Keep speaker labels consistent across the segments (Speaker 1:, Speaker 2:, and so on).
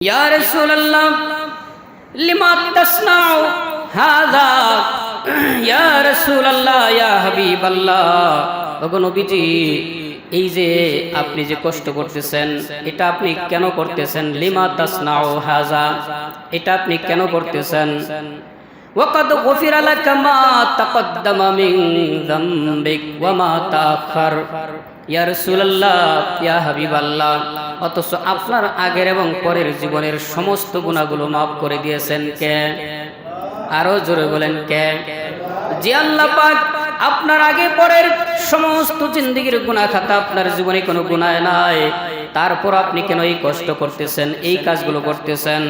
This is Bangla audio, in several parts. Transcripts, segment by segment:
Speaker 1: يا رسول الله لما تصنع هذا يا رسول الله يا حبيب الله ওগো নবীজি এই যে আপনি যে কষ্ট করতেছেন এটা আপনি কেন করতেছেন লিমা তাসনাউ হাজা এটা আপনি কেন করতেছেন وقد غفر لك ما تقدم من ذنبك وما تأخر ইয়া রাসূলুল্লাহ ইয়া হাবিবাল্লাহ অথচ আপনার আগের এবং পরের জীবনের সমস্ত গুনাহগুলো মাফ করে দিয়েছেন কে আরো জোরে বলেন কে যে আল্লাহ পাক আপনার আগে পরের সমস্ত জিন্দগির গুনাহ খাতা আপনার জীবনে কোনো গুনাহ নাই তারপর আপনি কেন এই কষ্ট করতেছেন, এই কাজগুলো করতেছেন?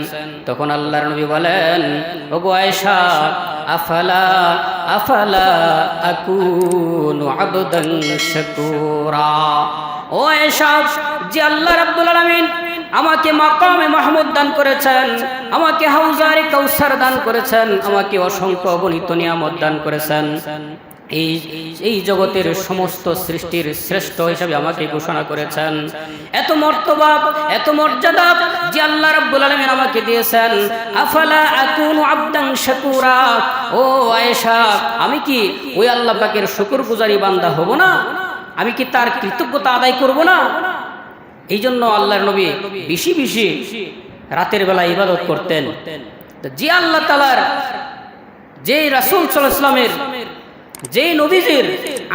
Speaker 1: তখন আল্লাহর নবী বলেন, ওগো আয়েশা, আফালা আফালা আকুনু আবদান শাকুরা? ও আয়েশা, যে আল্লাহ রাব্বুল আলামিন আমাকে মাকামে মাহমুদ দান করেছেন, আমাকে হাউজারে কৌসার দান করেছেন, আমাকে অসংখ্য অগণিত নিয়ামত দান করেছেন। এই এই জগতের সমস্ত সৃষ্টির শ্রেষ্ঠ হিসাবে আমাকে ঘোষণা করেছেন। এত মর্তবা এত মর্যাদা যে আল্লাহ রাব্বুল আলামিন আমাকে দিয়েছেন। আফালা আকুনু আবদান শাকুরা? ও আয়েশা, আমি কি ওই আল্লাহ পাকের শুকরগুজারি বান্দা হব না? আমি কি তার কৃতজ্ঞতা আদায় করব না? এই জন্য আল্লাহর নবী বেশি বেশি রাতের বেলা ইবাদত করতেন। যে আল্লাহ তালার যেই রাসুল সাল্লামের যেই নবীজির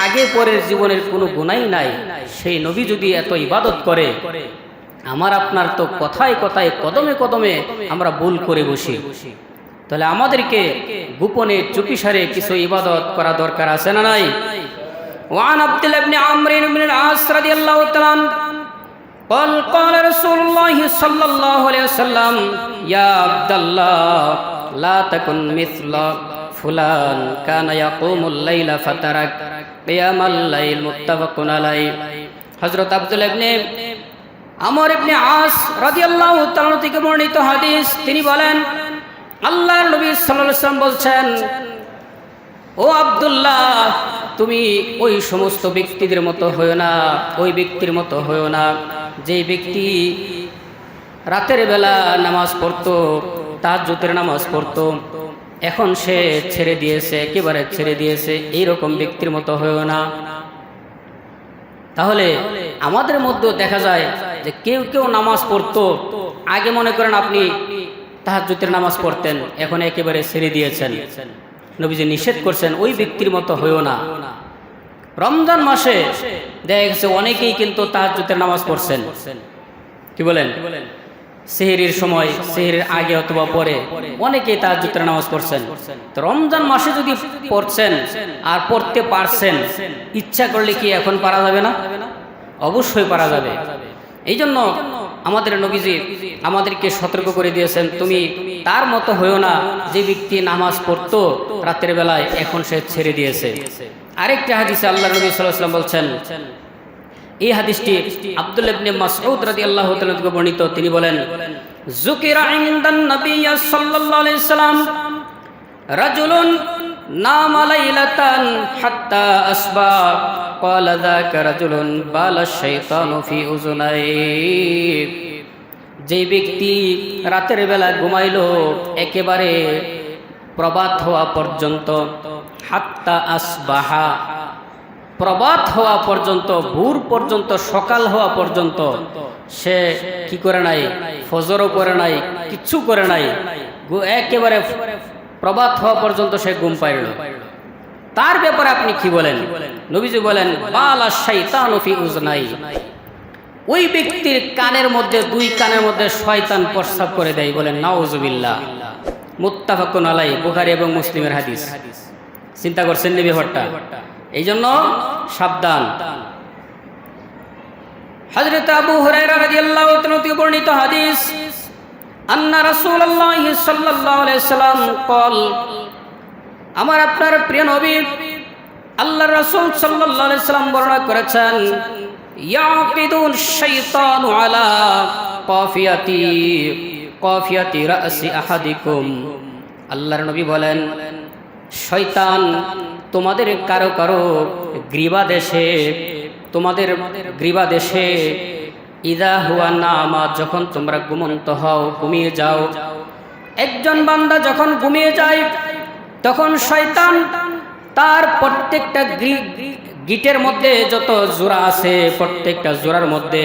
Speaker 1: আগে পরের জীবনের কোনো গুণাই নাই সেই নবী যদি এত ইবাদত করে আমার আপনার তো কথায় কথায় কদমে কদমে আমরা ভুল করে বসি তাহলে আমাদেরকে গোপনে চুপিসারে কিছু ইবাদত করা দরকার আছে না নাই ওয়ান আব্দুল ইবনে আমর ইবনে আস রাদিয়াল্লাহু তাআলা قال قال رسول الله صلى الله عليه وسلم يا عبد الله لا تكن مثل ফুলান কানা ইয়াকুমুল লাইলা ফাতারাক, কিয়ামাল লাইল মুত্তাফাকুন আলাইহি হযরত আব্দুল ইবনে আমর ইবনে আস রাদিয়াল্লাহু তাআলা থেকে বর্ণিত হাদিস, তিনি বলেন, আল্লাহর নবী সাল্লাল্লাহু আলাইহি বলছেন, ও আব্দুল্লাহ, তুমি ওই সমস্ত ব্যক্তিদের মতো হয়েও না, ওই ব্যক্তির মতো হয়েও না। যে ব্যক্তি রাতের বেলা নামাজ পড়তো, তাহাজ্জুদের নামাজ পড়তো এখন সে ছেড়ে দিয়েছে, একেবারে ছেড়ে দিয়েছে, এইরকম ব্যক্তির মতো হয়েও না। তাহলে আমাদের মধ্যেও দেখা যায় যে কেউ কেউ নামাজ পড়তো। আগে মনে করেন আপনি তাহাজ্জুদের নামাজ পড়তেন, এখন একেবারে ছেড়ে দিয়েছেন। নবীজি নিষেধ করছেন, ওই ব্যক্তির মতো হয়েও না। রমজান মাসে দেখা গেছে অনেকেই কিন্তু তাহাজ্জুদের নামাজ পড়ছেন। কি বলেন? সেহেরির সময়, সেহেরির আগে অথবা পরে অনেকেই তাহাজ্জুদের নামাজ পড়ছেন। তো রমজান মাসে যদি পড়ছেন আর পড়তে পারছেন, ইচ্ছা করলে কি এখন পারা যাবে না? অবশ্যই পারা যাবে। এই জন্য আমাদের নবীজি আমাদেরকে সতর্ক করে দিয়েছেন, তুমি তার মতো হয়েও না যে ব্যক্তি নামাজ পড়তো রাতের বেলায় এখন সে ছেড়ে দিয়েছে। আরেকটি হাদিসে আল্লাহ নবী সাল্লাম বলছেন এই হাদিসটি আব্দুল ইবনে মাসউদ রাদিয়াল্লাহু তাআলা থেকে বর্ণিত তিনি বলেন যুকিরা ইনদান নবিয়্য সাল্লাল্লাহু আলাইহি সাল্লাম রাজুলুন নামা লাইলাতান হাত্তা আসবা قال ذاك رجل بال الشيطان في اذنيه যে ব্যক্তি রাতের বেলা ঘুমাইল একেবারে প্রবাদ হওয়া পর্যন্ত হাত্তা আসবাহা প্রবাদ হওয়া পর্যন্ত, ভোর পর্যন্ত, সকাল হওয়া পর্যন্ত সে কি করে নাই? ফজরও করে নাই, কিচ্ছু করে নাই। একেবারে প্রবাদ হওয়া পর্যন্ত সে ঘুম পাইল। তার ব্যাপারে আপনি কি বলেন? নবীজি বলেন, বালা শাইতানফি উজনাই। ওই ব্যক্তির কানের মধ্যে, দুই কানের মধ্যে শয়তান প্রস্রাব করে দেয়, বলেন, নাউজুবিল্লাহ। মুত্তাফাকুন আলাই বুখারী এবং মুসলিমের হাদিস। চিন্তা করছেন নি ব্যাপারটা এই জন্য সাবধান। হযরত আবু হুরায়রা রাদিয়াল্লাহু বর্ণিত হাদিস, আন্না রাসূলুল্লাহ সাল্লাম কল, আমার আপনার প্রিয় নবী আল্লাহ রাসূল সাল্লাম বর্ণনা করেছেন আল্লাহর নবী বলেন, শয়তান তোমাদের কারও কারও গ্রীবা দেশে তোমাদের গ্রীবা দেশে ইদা হুয়া নামা, যখন তোমরা ঘুমন্ত হও, ঘুমিয়ে যাও। একজন বান্দা যখন ঘুমিয়ে যায়, তখন শয়তান তার প্রত্যেকটা গিটের মধ্যে যত জোড়া আছে, প্রত্যেকটা জোড়ার মধ্যে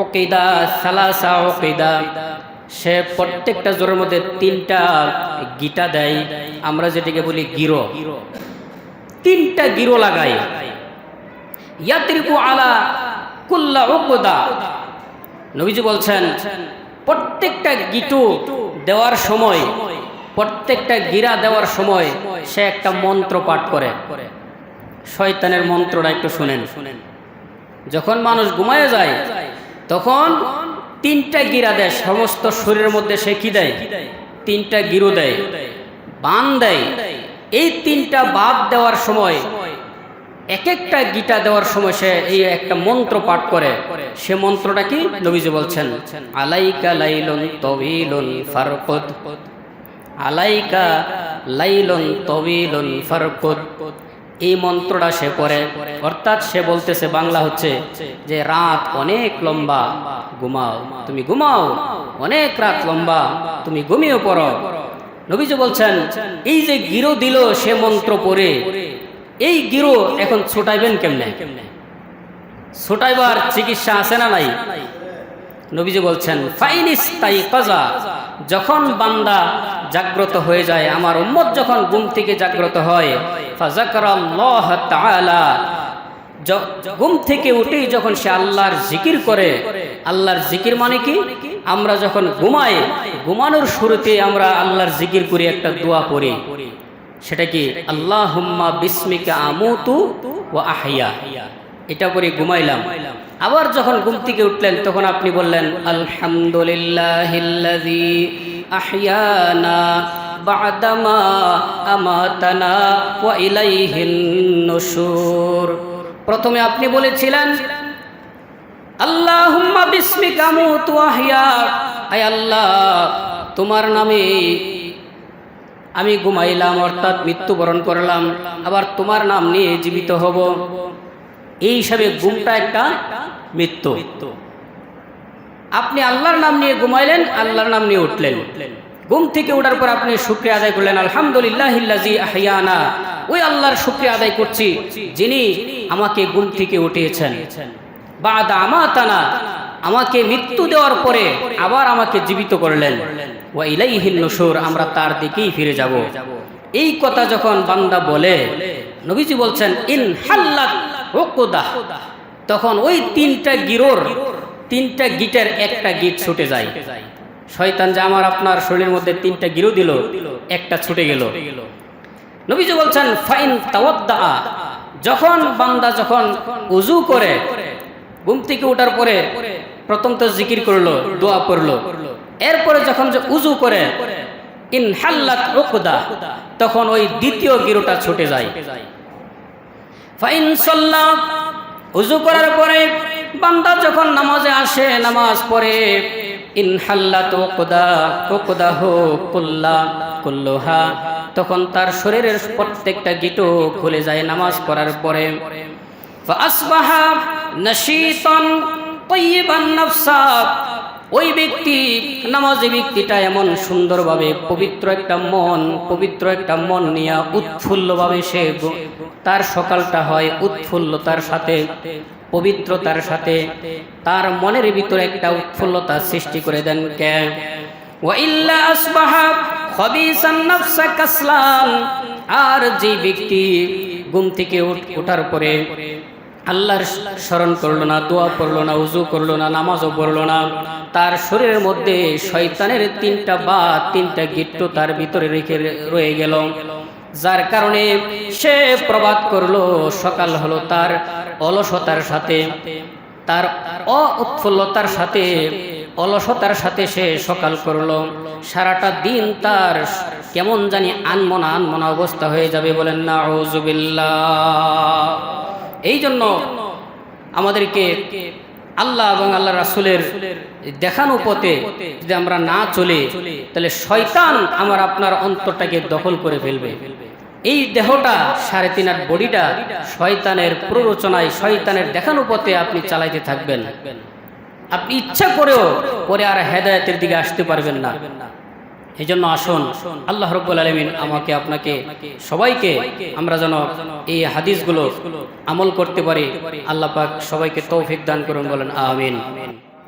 Speaker 1: ওকিদা সালাসা ওকিদা সে প্রত্যেকটা জোড়ার মধ্যে তিনটা গিটা দেয়। আমরা যেটাকে বলি গিরো। তিনটা গিরো ইয়াত্রিকু আলা কুল্লা উকদা। নবীজি বলছেন, প্রত্যেকটা গিটু দেওয়ার সময়, প্রত্যেকটা গিরা দেওয়ার সময় সে একটা মন্ত্র পাঠ করে। শয়তানের মন্ত্রটা একটু শুনেন। যখন মানুষ ঘুমায় যায়, তখন তিনটা গিরা দেয়। সমস্ত শরীরের মধ্যে সে কি দেয়? তিনটা গিরু দেয়। বান দেয়। এই তিনটা বাদ দেওয়ার সময়, এক একটা গীতা দেওয়ার সময় সে এই একটা মন্ত্র পাঠ করে। সে মন্ত্রটা কি? নবীজি বলছেন, আলাইকা লাইলুন তবিলুন ফারকুদ। আলাইকা লাইলুন তবিলুন ফারকুদ। এই মন্ত্রটা সে পড়ে অর্থাৎ সে বলতেছে বাংলা হচ্ছে যে, রাত অনেক লম্বা, ঘুমাও। তুমি ঘুমাও, অনেক রাত লম্বা, তুমি ঘুমিয়ে পড়ো। নবীজি বলছেন, এই যে গিরো দিল সে মন্ত্র পড়ে, এই গিরো এখন ছোটাইবেন কেমনে? ছোটাইবার চিকিৎসা আছে না নাই? নবীজি বলছেন ফাইনিস তাই কাজা, যখন বান্দা জাগ্রত হয়ে যায়, আমার উম্মত যখন ঘুম থেকে জাগ্রত হয় ফাজাকারাল্লাহ তাআলা ঘুম থেকে উঠেই যখন সে আল্লাহর জিকির করে, আল্লাহর জিকির মানে কি? আমরা যখন ঘুমাই ঘুমানোর শুরুতে আমরা আল্লাহর জিকির করি একটা দোয়া পড়ি। সেটা কি? আল্লাহ হুম্মা বিস্মিকা আমুতু ও আহিয়া এটা করে ঘুমাইলাম। আবার যখন ঘুম থেকে উঠলেন, তখন আপনি বললেন আলহামদুলিল্লাহ প্রথমে আপনি বলেছিলেন আল্লাহুম্মা বিস্মিকা ওয়া আহিয়া। আয় আল্লাহ, তোমার নামে আমি ঘুমাইলাম, অর্থাৎ মৃত্যুবরণ করলাম, আবার তোমার নাম নিয়ে জীবিত হব। এই হিসাবে ঘুমটা একটা মৃত্যু। আপনি আল্লাহর নাম নিয়ে ঘুমাইলেন, আল্লাহর নাম নিয়ে উঠলেন। ঘুম থেকে ওঠার পর আপনি শুক্রিয়া আদায় করলেন আলহামদুলিল্লাহ আহিয়ানা। ওই আল্লাহর শুক্রিয়া আদায় করছি, যিনি আমাকে ঘুম থেকে উঠিয়েছেন। বাদা আমাতানা, আমাকে মৃত্যু দেওয়ার পরে আবার আমাকে জীবিত করলেন। আমরা তার দিকেই ফিরে যাব। এই কথা যখন বান্দা বলে, নবীজি বলছেন, ইন হাল্লাত তখন ওই তিনটা গিরোর, তিনটা গিটের একটা গিট ছুটে যায়। শয়তান যে আমার আপনার শরীরের মধ্যে তিনটা গিরো দিল, একটা ছুটে গেল। নবীজি বলছেন, ফাইন তাওয়াদ্দা যখন বান্দা যখন উজু করে ঘুম থেকে ওঠার পরে প্রথম তো জিকির করল, দোয়া পড়ল এরপরে যখন যে উজু করে ইনহাল্লাত তখন ওই দ্বিতীয় গিরোটা ছুটে যায়। উজু করার পরে বান্দা যখন নামাজে আসে, নামাজ পড়ে ইনহাল্লাত উকদা হো তখন তার শরীরের প্রত্যেকটা গিটো খুলে যায় নামাজ পড়ার পরে। আসবাহা নশীতন তৈবান নফসা। ওই ব্যক্তি, নামাজি ব্যক্তিটা এমন সুন্দরভাবে পবিত্র একটা মন, পবিত্র একটা মন নিয়ে উৎফুল্লভাবে সে তার সকালটা হয় উৎফুল্লতার সাথে, পবিত্রতার সাথে, তার মনের ভিতরে একটা উৎফুল্লতা সৃষ্টি করে দেন কে? ওয়াইল্লা আসবাহা খবিসান নাফসা আর যে ব্যক্তি ঘুম থেকে ওঠার পরে আল্লাহর স্মরণ করল না, দোয়া পড়ল না, উজু করল না, নামাজও পড়ল না। তার শরীরের মধ্যে শয়তানের তিনটা বা তিনটা গিট্টু তার ভিতরে রেখে রয়ে গেল। যার কারণে সে প্রবাদ করল, সকাল হলো তার অলসতার সাথে। তার অউৎফুল্লতার সাথে, অলসতার সাথে সে সকাল করল। সারাটা দিন তার কেমন জানি আনমনা আনমনা অবস্থা হয়ে যাবে বলেন না এই জন্য আমাদেরকে আল্লাহ এবং আল্লাহ রাসুলের দেখানো পথে যদি আমরা না চলে তাহলে শয়তান আমার আপনার অন্তরটাকে দখল করে ফেলবে। এই দেহটা সাড়ে তিন আট বডিটা শয়তানের প্ররোচনায় শয়তানের দেখানো পথে আপনি চালাইতে থাকবেন। আপনি ইচ্ছা করেও পরে আর হেদায়তের দিকে আসতে পারবেন না। এই জন্য আসুন, আল্লাহ রব্বুল আলমিন আমাকে, আপনাকে সবাইকে আমরা যেন এই হাদিসগুলো আমল করতে পারি। আল্লাহ পাক সবাইকে তৌফিক দান করুন, বলেন আমিন।